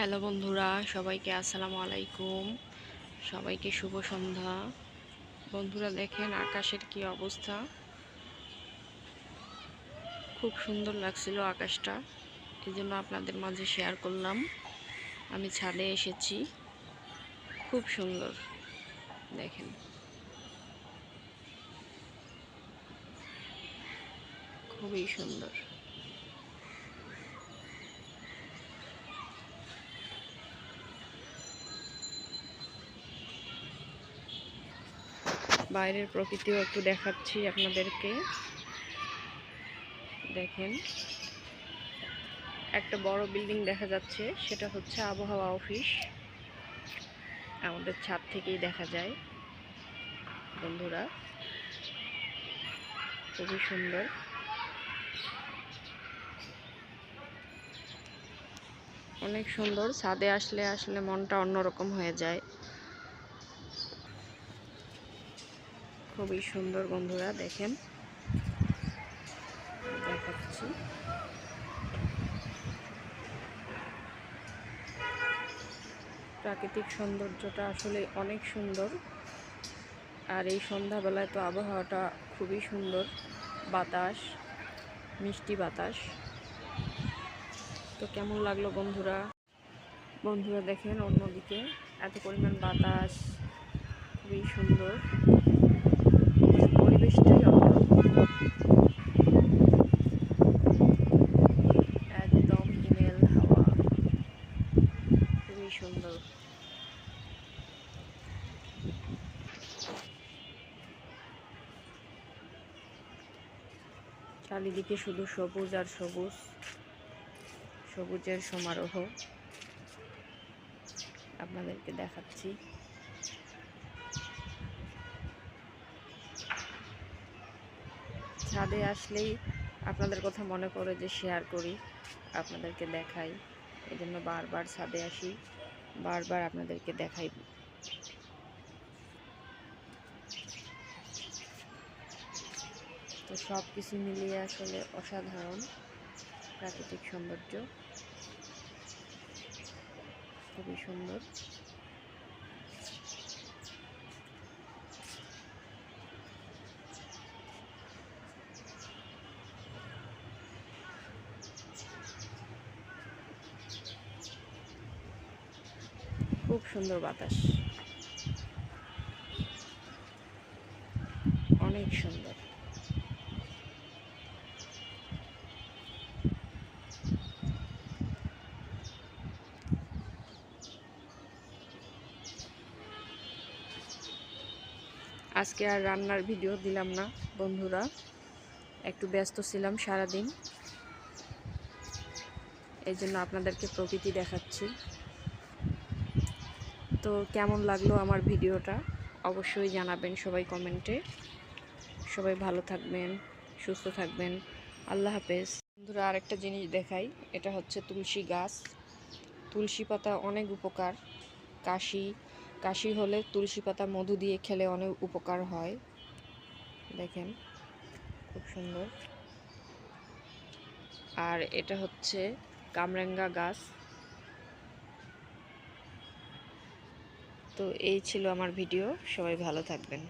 Hello বন্ধুরা, সবাইকে আসসালামু আলাইকুম। সবাইকে শুভ সন্ধ্যা। বন্ধুরা দেখেন আকাশের কি অবস্থা। খুব সুন্দর লাগছিল আকাশটা। এই জন্য আপনাদের মাঝে শেয়ার করলাম। আমি ছাদে এসেছি। খুব সুন্দর। দেখেন। খুবই সুন্দর। বাইরের প্রকৃতিও একটু দেখাচ্ছি আপনাদেরকে। দেখেন, একটা বড় বিল্ডিং দেখা যাচ্ছে, সেটা হচ্ছে আবহাওয়া অফিস। আমাদের ছাদ থেকেই দেখা যায়, বন্ধুরা। খুবই সুন্দর। অনেক সুন্দর, ছাদে আসলে আসলে মনটা অন্যরকম হয়ে যায়। খুবই সুন্দর বন্ধুরা, দেখেন। দেখাচ্ছি। প্রাকৃতিক সৌন্দর্যটা আসলে অনেক সুন্দর। আর এই সন্ধ্যাবেলায় তো আবহাওয়াটা খুবই সুন্দর। বাতাস, মিষ্টি বাতাস। তো কেমন লাগল বন্ধুরা? বন্ধুরা দেখেন অন্যদিকে এত পরিমাণ বাতাস, খুবই সুন্দর। পরিবেশটাই একদম হিমেল হাওয়া। খুবই সুন্দর। চারিদিকে শুধু সবুজ আর সবুজ। সবুজের সমারোহ। আপনাদেরকে দেখাচ্ছি। ছাদে আসলেই আপনাদের কথা মনে করে যে শেয়ার করি, আপনাদেরকে দেখাই। এই জন্য বারবার ছাদে আসি, বারবার আপনাদেরকে দেখাই। তো সব কিছু মিলিয়ে আসলে অসাধারণ প্রাকৃতিক সৌন্দর্য। খুবই সুন্দর। খুব সুন্দর বাতাস। অনেক সুন্দর। আজকে আর রান্নার ভিডিও দিলাম না, বন্ধুরা। একটু ব্যস্ত ছিলাম সারাদিন। এই জন্য আপনাদেরকে প্রকৃতি দেখাচ্ছি। তো কেমন লাগল আমার ভিডিওটা? অবশ্যই জানাবেন সবাই কমেন্টে। সবাই ভালো থাকবেন, সুস্থ থাকবেন। আল্লাহ হাফেজ। বন্ধুরা, আরেকটা জিনিস দেখাই। এটা হচ্ছে তুলসী গাছ। তুলসী পাতা অনেক উপকার। কাশি কাশি হলে তুলসী পাতা মধু দিয়ে খেলে অনেক উপকার হয়। দেখেন, খুব সুন্দর। আর এটা হচ্ছে কামরাঙ্গা গাছ। তো এই ছিল আমার ভিডিও সবাই ভালো থাকবেন।